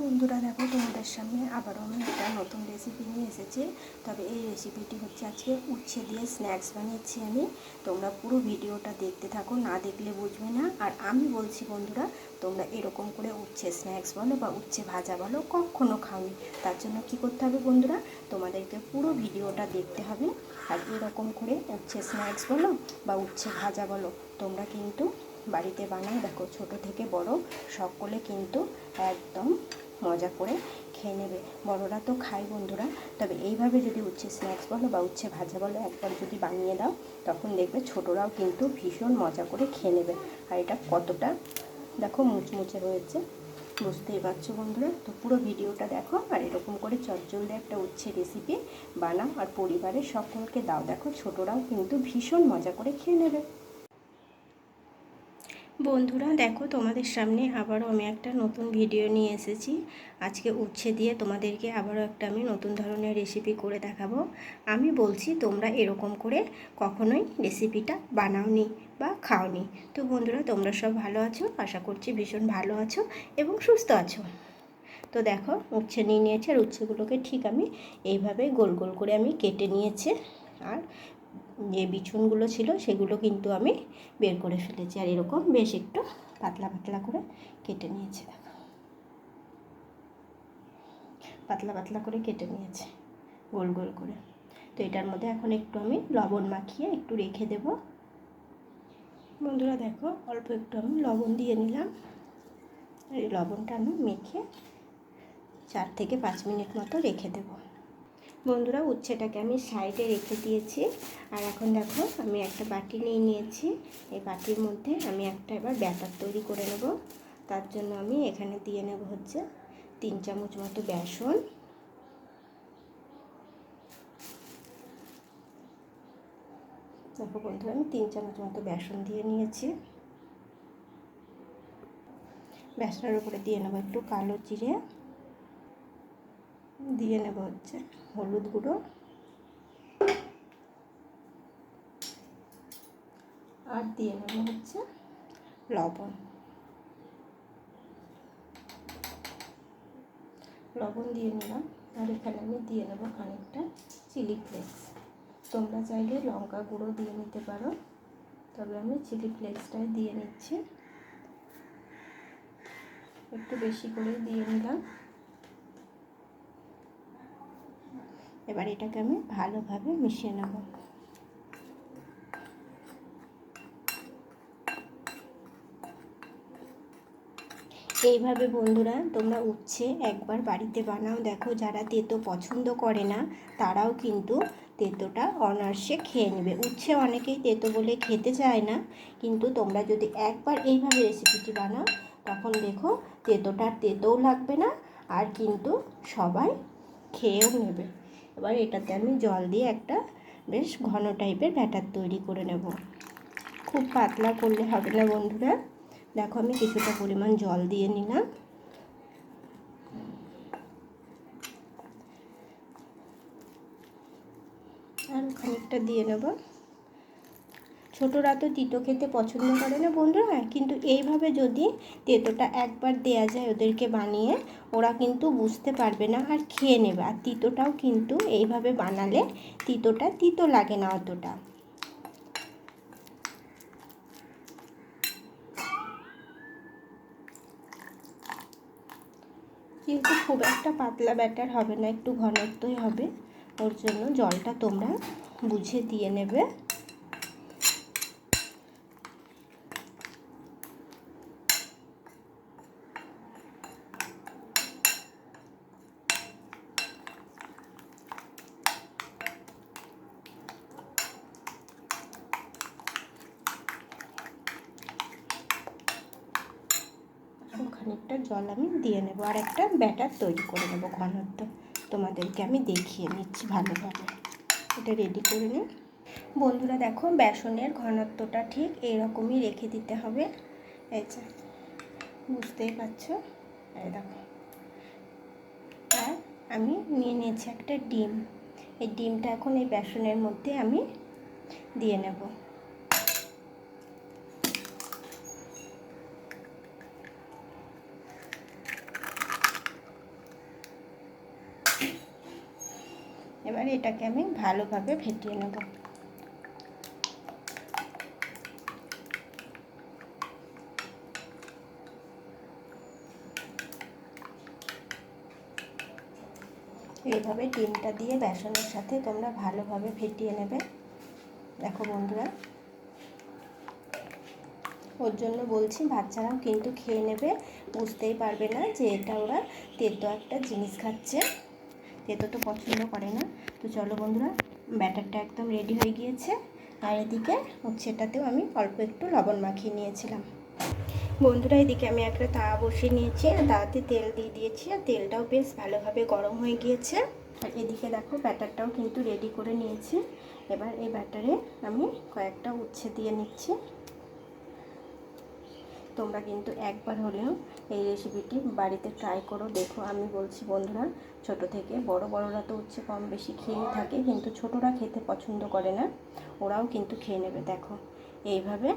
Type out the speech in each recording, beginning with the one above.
বন্ধুরা দেখো, তোমাদের সামনে আবারও আমি একটা নতুন রেসিপি নিয়ে এসেছি। তবে এই রেসিপিটি হচ্ছে আজকে উচ্ছে দিয়ে স্ন্যাক্স বানিয়েছি আমি। তোমরা পুরো ভিডিওটা দেখতে থাকো, না দেখলে বুঝবে না। আর আমি বলছি বন্ধুরা, তোমরা এরকম করে উচ্ছে স্ন্যাক্স বলো বা উচ্ছে ভাজা বলো, কখনো খাওনি। তার জন্য কি করতে হবে বন্ধুরা, তোমাদেরকে পুরো ভিডিওটা দেখতে হবে। আর এরকম করে উচ্ছে স্ন্যাক্স বলো বা উচ্ছে ভাজা বলো, তোমরা কিন্তু বাড়িতে বানাও। দেখো, ছোট থেকে বড়, সকলে কিন্তু একদম মজা করে খেয়ে নেবে। বড়রা তো খায় বন্ধুরা। তবে এইভাবে যদি উচ্ছে স্ন্যাক্স বলো বা উচ্ছে ভাজা বলো একবার যদি বানিয়ে দাও, তখন দেখবে ছোটরাও কিন্তু ভীষণ মজা করে খেয়ে নেবে। আর এটা কতটা? দেখো মুচমুচে হয়েছে। বুঝতেই পারছ বন্ধুরা? তো পুরো ভিডিওটা দেখো আর এরকম করে চটজলদি একটা উচ্ছে রেসিপি বানাও আর পরিবারের সকলকে দাও। দেখো ছোটরাও কিন্তু ভীষণ মজা করে খেয়ে নেবে। বন্ধুরা, দেখো তোমাদের সামনে আবারও আমি একটা নতুন ভিডিও নিয়ে এসেছি। আজকে উচ্ছে দিয়ে তোমাদেরকে আবারও একটা আমি নতুন ধরনের রেসিপি করে দেখাবো। আমি বলছি, তোমরা এরকম করে কখনোই রেসিপিটা বানাওনি বা খাওনি। তো বন্ধুরা, তোমরা সব ভালো আছো? আশা করছি ভীষণ ভালো আছো এবং সুস্থ আছো। তো দেখো, উচ্ছে নিয়ে নিয়েছে আর উচ্ছেগুলোকে ঠিক আমি এইভাবে গোল গোল করে আমি কেটে নিয়েছি। আর যে বিছুনগুলো ছিল সেগুলো কিন্তু আমি বের করে ফেলেছি। আর এরকম বেশ একটু পাতলা পাতলা করে কেটে নিয়েছি, দেখো। পাতলা পাতলা করে কেটে নিয়েছি, গোল গোল করে। তো এটার মধ্যে এখন একটু আমি লবণ মাখিয়ে একটু রেখে দেব। বন্ধুরা দেখো, অল্প একটু আমি লবণ দিয়ে নিলাম। এই লবণটা আমি মেখে চার থেকে পাঁচ মিনিট মতো রেখে দেবো। বন্ধুরা উচ্ছেটাকে আমি সাইডে রেখে দিয়েছি। আর এখন দেখো, আমি একটা বাটি নিয়ে নিয়েছি। এই বাটির মধ্যে আমি একটা এবার ব্যাটার তৈরি করে নেব। তার জন্য আমি এখানে দিয়ে নেব হচ্ছে তিন চামচ মতো বেসন। দেখো বন্ধুরা, আমি তিন চামচ মতো বেসন দিয়ে নিয়েছি। বেসনের উপরে দিয়ে নেব একটু কালো জিরে। দিয়ে নেব হচ্ছে হলুদ গুঁড়ো। আর দিয়ে নেব হচ্ছে লবণ। লবণ দিয়ে নিলাম, আর এখানে আমি দিয়ে নেব খানিকটা চিলি ফ্লেক্স। তোমরা চাইলে লঙ্কা গুঁড়ো দিয়ে নিতে পারো, তবে আমি চিলি ফ্লেক্সটাই দিয়ে নিচ্ছি। একটু বেশি করে দিয়ে নিলাম। এবার এটাকে আমি ভালোভাবে মিশিয়ে নেব। এইভাবে বন্ধুরা তোমরা উচ্ছে একবার বাড়িতে বানাও। দেখো যারা তেতো পছন্দ করে না, তারাও কিন্তু তেতোটা অনার্সে খেয়ে নেবে। উচ্ছে অনেকেই তেতো বলে খেতে চায় না, কিন্তু তোমরা যদি একবার এইভাবে রেসিপিটি বানাও, তখন দেখো তেতোটা তেতোও লাগবে না, আর কিন্তু সবাই খেয়েও নেবে। এবার এটাতে আমি জল দিয়ে একটা বেশ ঘন টাইপের ব্যাটার তৈরি করে নেব। খুব পাতলা করলে হবে না বন্ধুরা। দেখো আমি কিছুটা পরিমাণ জল দিয়ে নিলাম। আর খানিকটা দিয়ে নেব। ছোটরা তো তিতো খেতে পছন্দ করে না বন্ধুরা, কিন্তু এইভাবে যদি তেতোটা একবার দেয়া যায় ওদেরকে বানিয়ে, ওরা কিন্তু বুঝতে পারবে না আর খেয়ে নেবে। আর তিতোটাও কিন্তু এইভাবে বানালে তিতোটা তিতো লাগে না অতটা। কিন্তু খুব একটা পাতলা ব্যাটার হবে না, একটু ঘনত্বই হবে। ওর জন্য জলটা তোমরা বুঝে দিয়ে নেবে। খানিকটা জল আমি দিয়ে নেব আর একটা ব্যাটার তৈরি করে নেব ঘনত্ব। তোমাদেরকে আমি দেখিয়ে নিচ্ছি ভালোভাবে। এটা রেডি করে নিই। বন্ধুরা দেখো, বেসনের ঘনত্বটা ঠিক এরকমই রেখে দিতে হবে। এই যে, বুঝতেই পারছ? এই দেখো। আর আমি নিয়ে নিয়েছি একটা ডিম। এই ডিমটা এখন এই বেসনের মধ্যে আমি দিয়ে নেব। এবার এটাকে আমি ভালোভাবে ফেটিয়ে নেব। এইভাবে ডিমটা দিয়ে বেসনের সাথে তোমরা ভালোভাবে ফেটিয়ে নেবে। দেখো বন্ধুরা, ওর জন্য বলছি বাচ্চারাও কিন্তু খেয়ে নেবে, বুঝতেই পারবে না যে এটা ওরা তেতো একটা জিনিস খাচ্ছে। তেতো তো পছন্দ করে না। তো চলো বন্ধুরা, ব্যাটারটা একদম রেডি হয়ে গিয়েছে। আর এদিকে সেটাতেও আমি অল্প একটু লবণ মাখিয়ে নিয়েছিলাম। বন্ধুরা, এদিকে আমি একটা তাওয়া বসিয়ে নিয়েছি। আর তাওয়াতে তেল দিয়ে দিয়েছি। আর তেলটাও বেশ ভালোভাবে গরম হয়ে গিয়েছে। আর এদিকে দেখো, ব্যাটারটাও কিন্তু রেডি করে নিয়েছি। এবার এই ব্যাটারে আমি কয়েকটা উচ্ছে দিয়ে নিচ্ছি। তোমরা কিন্তু একবার হলেও এই রেসিপিটি বাড়িতে ট্রাই করো। দেখো, আমি বলছি, বন্ধুরা, ছোট থেকে বড় বড়রা তো উচ্ছে কম বেশি খেয়েই থাকে, কিন্তু ছোটরা খেতে পছন্দ করে না। ওরাও কিন্তু খেয়ে নেবে, দেখো। এইভাবে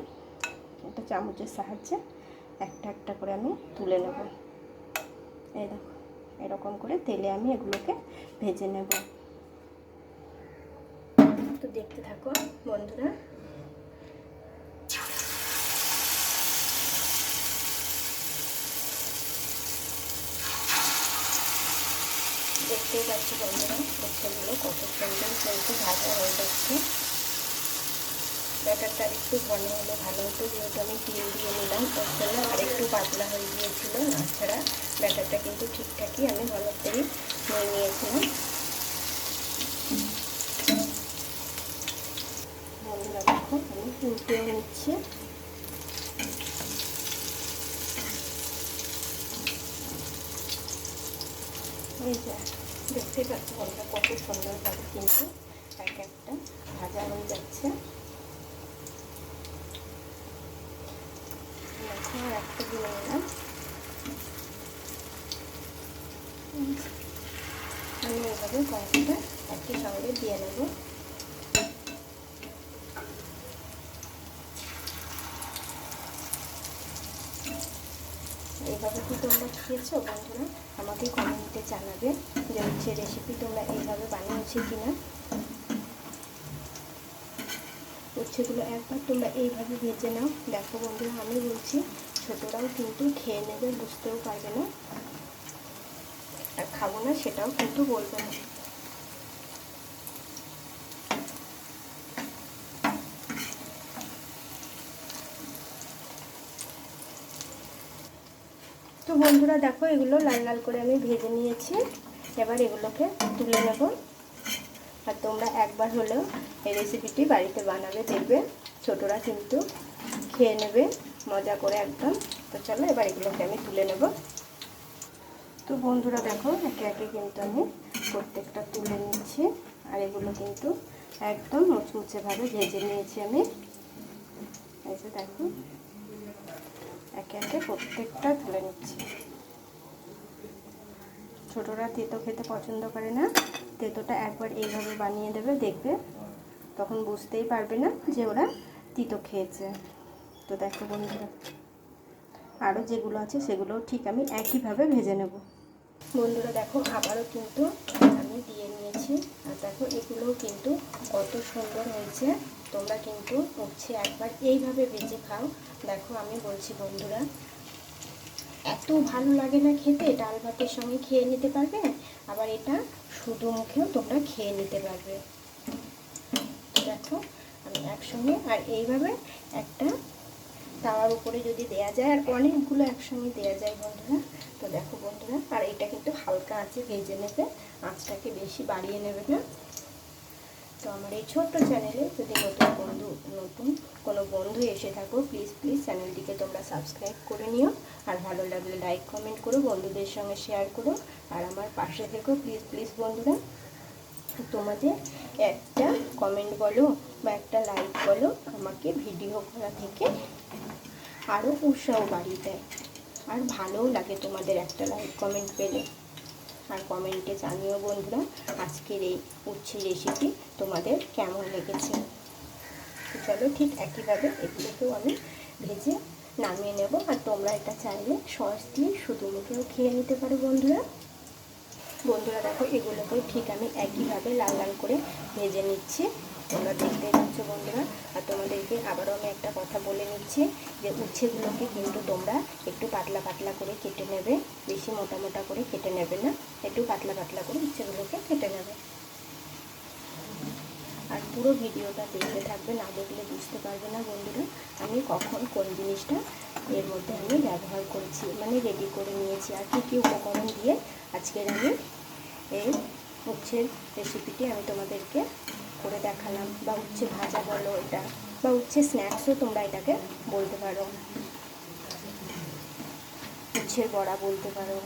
একটা চামচের সাহায্যে একটা একটা করে আমি তুলে নেব। এই দেখো, এরকম করে তেলে আমি এগুলোকে ভেজে নেব। তো দেখতে থাকো, বন্ধুরা। দেখতেই পাচ্ছি বন্ধুরা উচ্ছেগুলো কত সুন্দর কিন্তু ভাজা হয়ে যাচ্ছে। ব্যাটারটা একটু ঘন হলে ভালো হতো, যেহেতু আমি তিল দিয়ে নিলাম। ওর জন্য আর একটু পাতলা হয়ে গিয়েছিল, তাছাড়া ব্যাটারটা কিন্তু ঠিকঠাকই আমি ঘনত্বেরই নিয়ে নিয়েছিলাম। বন্ধুরা দেখো আমি উল্টেও নিচ্ছি। এই যে। দেখতে পাচ্ছি বন্ধুরা কত সুন্দরভাবে কিন্তু এক একটা ভাজা হয়ে যাচ্ছে। দেখো একটা দিয়ে আমি এভাবে কয়েকটা একই সঙ্গে দিয়ে নেব এইভাবে কি তোমরা খেয়েছো বন্ধুরা? আমাকে কমেন্টে জানাবে যে হচ্ছে রেসিপি তোমরা এইভাবে বানিয়েছো কিনা। উচ্ছেগুলো একবার তোমরা এইভাবে ভেজে নাও। দেখো বন্ধুরা, আমি বলছি ছোটরাও কিন্তু খেয়ে নেবে, বুঝতেও পারবে না। আর খাব না, সেটাও কিন্তু বলবে না। বন্ধুরা, দেখো এগুলো লাল লাল করে আমি ভেজে নিয়েছি। এবার এগুলোকে তুলে নেব। আর তোমরা একবার হলেও এই রেসিপিটি বাড়িতে বানাবে, দেখবে। ছোটরা কিন্তু খেয়ে নেবে, মজা করে একদম। তো চলো এবার এগুলোকে আমি তুলে নেব। তো বন্ধুরা, দেখো একে একে কিন্তু আমি প্রত্যেকটা তুলে নিচ্ছি। আর এগুলো কিন্তু একদম মুচমুচেভাবে ভেজে নিয়েছি আমি। এসে দেখো। একে একে প্রত্যেকটা তুলে নিচ্ছি। ছোটরা তেতো খেতে পছন্দ করে না, তেতোটা একবার এইভাবে বানিয়ে দেবে, দেখবে। তখন বুঝতেই পারবে না যে ওরা তিতো খেয়েছে। তো দেখো বন্ধুরা আরও যেগুলো আছে সেগুলোও ঠিক আমি একইভাবে ভেজে নেব। বন্ধুরা দেখো, আবারও কিন্তু আমি দিয়ে নিয়েছি। আর দেখো, এগুলোও কিন্তু কত সুন্দর হয়েছে। তোমরা কিন্তু উচ্ছে একবার এইভাবে বেঁচে খাও। দেখো, আমি বলছি, বন্ধুরা, এত ভালো লাগে না খেতে। ডাল ভাতের সঙ্গে খেয়ে নিতে পারবে, আবার এটা শুধু মুখেও তোমরা খেয়ে নিতে পারবে। দেখো, আমি একসঙ্গে, আর এইভাবে একটা তাওয়ার উপরে যদি দেয়া যায়, আর অনেকগুলো একসঙ্গে দেয়া যায়, বন্ধুরা আর এটা কিন্তু হালকা আছে ভেজে নেবে আঁচটাকে বেশি বাড়িয়ে নেবে না। তো আমার এই ছোট্ট চ্যানেলে যদি নতুন বন্ধু, নতুন কোনো বন্ধু এসে থাকো প্লিজ প্লিজ চ্যানেলটিকে তোমরা সাবস্ক্রাইব করে নিও। আর ভালো লাগলে লাইক কমেন্ট করো, বন্ধুদের সঙ্গে শেয়ার করো। আর আমার পাশে থেকো প্লিজ প্লিজ বন্ধুরা। তোমাদের একটা কমেন্ট বলো বা একটা লাইক বলো, আমাকে ভিডিও করা থেকে আরও উৎসাহ বাড়িয়ে দেয়। আর ভালোও লাগে তোমাদের একটা লাইক কমেন্ট পেলে। আর কমেন্টে জানিও বন্ধুরা আজকের এই উচ্ছে রেসিপি তোমাদের কেমন লেগেছে। চলো ঠিক একইভাবে এগুলোকেও আমি ভেজে নামিয়ে নেব আর তোমরা এটা চাইলে সস দিয়ে শুধু মুখেও খেয়ে নিতে পারো বন্ধুরা। বন্ধুরা দেখো এগুলোকেও ঠিক আমি একইভাবে লাল লাল করে ভেজে নিচ্ছি। তোমরা দেখতেই পাচ্ছ বন্ধুরা। আর তোমাদেরকে আবারও আমি একটা কথা বলে নিচ্ছি যে উচ্ছেগুলোকে কিন্তু তোমরা একটু পাতলা পাতলা করে কেটে নেবে। বেশি মোটা মোটা করে কেটে নেবে না। একটু পাতলা পাতলা করে উচ্ছেগুলোকে কেটে নেবে। আর পুরো ভিডিওটা দেখতে থাকবে, না দেখলে বুঝতে পারবে না বন্ধুরা। আমি কখন কোন জিনিসটা এর মধ্যে আমি ব্যবহার করেছি মানে রেডি করে নিয়েছি, আর কী কী উপকরণ দিয়ে আজকের আমি এই উচ্ছের রেসিপিটি আমি তোমাদেরকে করে দেখালাম, বা উচ্ছে ভাজা বলো এটা, বা উচ্ছে স্ন্যাক্সও তোমরা এটাকে বলতে পারো। উচ্ছের বড়া বলতে পারো।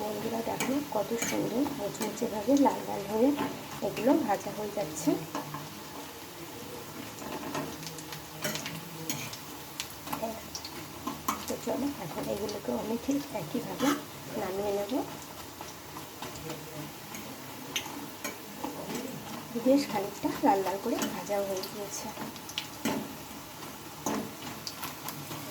বন্ধুরা দেখো কত সুন্দর মুচমুচেভাবে লাল লাল হয়ে এগুলো ভাজা হয়ে যাচ্ছে। চলো, এখন এগুলোকে আমি ঠিক একইভাবে নামিয়ে নেব। বেশ খানিকটা লাল লাল করে ভাজাও হয়ে গিয়েছে।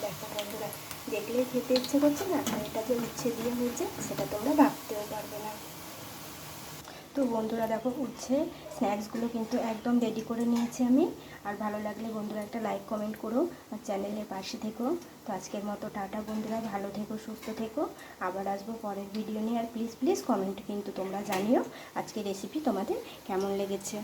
দেখো বন্ধুরা, দেখলে খেতে ইচ্ছে করছে না এটা যে উচ্ছে দিয়ে হয়েছে, সেটা তোমরা ভাবতেও পারবে না। তো বন্ধুরা দেখো উঠছে স্ন্যাক্সগুলো কিন্তু একদম রেডি করে নিয়েছি আমি। আর ভালো লাগলে বন্ধুরা একটা লাইক কমেন্ট করো আর চ্যানেলের পাশে থেকো। তো আজকের মতো টাটা বন্ধুরা, ভালো থেকো, সুস্থ থেকো। আবার আসব পরের ভিডিও নিয়ে। আর প্লিজ প্লিজ কমেন্ট কিন্তু তোমরা জানিও আজকে রেসিপি তোমাদের কেমন লেগেছে।